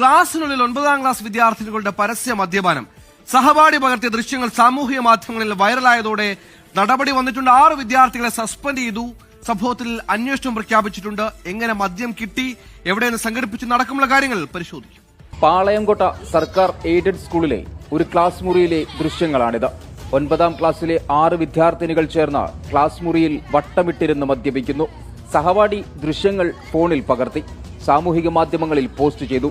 ക്ലാസ്സിനുള്ളിൽ ഒൻപതാം ക്ലാസ് വിദ്യാർത്ഥിനികളുടെ പരസ്യ മദ്യപാനം. സഹപാഠി പകർത്തിയ ദൃശ്യങ്ങൾ സാമൂഹിക മാധ്യമങ്ങളിൽ വൈറലായതോടെ നടപടി വന്നിട്ടുണ്ട്. ആറ് വിദ്യാർത്ഥികളെ സസ്പെൻഡ് ചെയ്തു. സംഭവത്തിൽ അന്വേഷണം പ്രഖ്യാപിച്ചിട്ടുണ്ട്. എങ്ങനെ മദ്യം കിട്ടി എവിടെയെന്ന് സംഘടിപ്പിച്ചു നടക്കുമുള്ള കാര്യങ്ങൾ പരിശോധിക്കും. പാളയംകോട്ട സർക്കാർ എയ്ഡഡ് സ്കൂളിലെ ഒരു ക്ലാസ് മുറിയിലെ ദൃശ്യങ്ങളാണിത്. ഒൻപതാം ക്ലാസ്സിലെ ആറ് വിദ്യാർത്ഥിനികൾ ചേർന്ന് ക്ലാസ് മുറിയിൽ വട്ടമിട്ടിരുന്ന് മദ്യപിക്കുന്നു. സഹപാഠി ദൃശ്യങ്ങൾ ഫോണിൽ പകർത്തി സാമൂഹിക മാധ്യമങ്ങളിൽ പോസ്റ്റ് ചെയ്തു.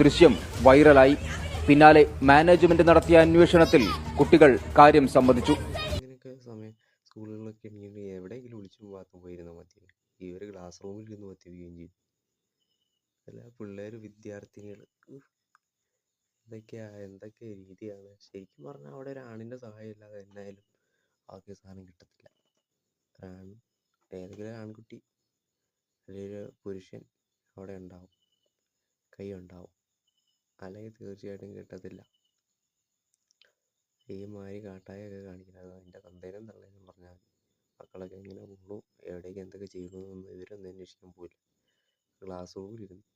ദൃശ്യം വൈറലായി. പിന്നാലെ മാനേജ്മെന്റ് നടത്തിയ അന്വേഷണത്തിൽ കുട്ടികൾ കാര്യം സമ്മതിച്ചു. സമയം സ്കൂളുകളിലൊക്കെ ഉണ്ടെങ്കിൽ എവിടെയെങ്കിലും വിളിച്ചു പോകാത്ത പോയിരുന്ന മതി. ഇവർ ക്ലാസ് റൂമിൽ ഇരുന്ന് മദ്യപിക്കുകയും ചെയ്തു അല്ല പിള്ളേർ വിദ്യാർത്ഥിനികൾ എന്തൊക്കെയാ എന്തൊക്കെ രീതിയാണ്? ശരിക്കും പറഞ്ഞാൽ അവിടെ ഒരു ആണിന്റെ സഹായം ഇല്ലാതെ എന്നായാലും അവർക്ക് സാധനം കിട്ടത്തില്ല. ആണ് ഏതെങ്കിലും ആൺകുട്ടി അല്ലെങ്കിൽ ഒരു പുരുഷൻ അവിടെ ഉണ്ടാവും കൈ ഉണ്ടാവും. അല്ലെങ്കിൽ തീർച്ചയായിട്ടും കിട്ടത്തില്ല. ഈ മാതിരി കാട്ടായൊക്കെ കാണിക്കുന്നത് അതിന്റെ തന്തേനും തള്ളേനും പറഞ്ഞാൽ മതി. മക്കളൊക്കെ എങ്ങനെ പോകുന്നു എവിടേക്ക് എന്തൊക്കെ ചെയ്യുന്നു ഇവരൊന്നും അന്വേഷിക്കാൻ പോയില്ല ക്ലാസ് റൂമിലിരുന്ന്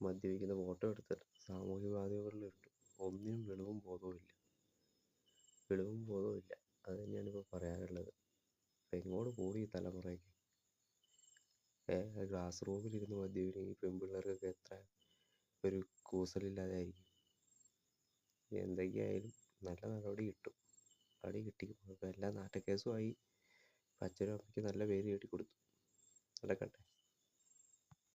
മദ്യപിക്കുന്ന ഫോട്ടോ എടുത്തിട്ട് സാമൂഹ്യ മാധ്യമങ്ങളിൽ ഇട്ടു. ഒന്നിനും വെളിവും ബോധവുമില്ല വെളിവും ബോധവുമില്ല അത് തന്നെയാണ് ഇപ്പോൾ പറയാനുള്ളത്. അപ്പം എങ്ങോട്ട് പോയി ഈ തലമുറയൊക്കെ. ക്ലാസ് റൂമിലിരുന്ന് മദ്യപിക്കുന്ന ഈ പെൺപിള്ളേർക്കൊക്കെ എത്ര ഒരു കൂസലില്ലാതായിരിക്കും. എന്തൊക്കെയായാലും നല്ല നടപടി കിട്ടും. അടി കിട്ടി ഇപ്പോൾ എല്ലാ നാട്ടുകേസുമായി അച്ഛനും അമ്മയ്ക്കും നല്ല പേര് കിട്ടി കൊടുത്തു നടക്കട്ടെ.